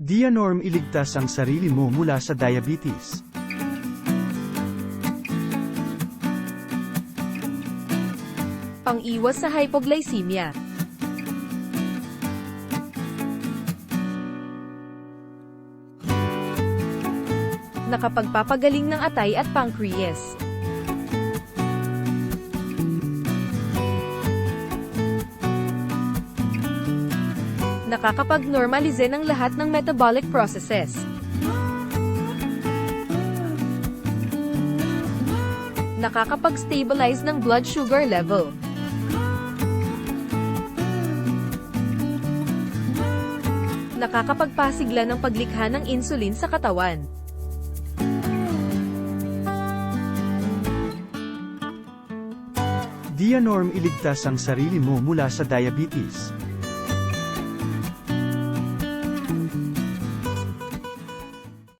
Dianorm iligtas ang sarili mo mula sa diabetes. Pang-iwas sa hypoglycemia. Nakapagpapagaling ng atay at pancreas. Nakakapag-normalize ng lahat ng metabolic processes. Nakakapag-stabilize ng blood sugar level. Nakakapagpasigla ng paglikha ng insulin sa katawan. Dianorm iligtas ang sarili mo mula sa diabetes.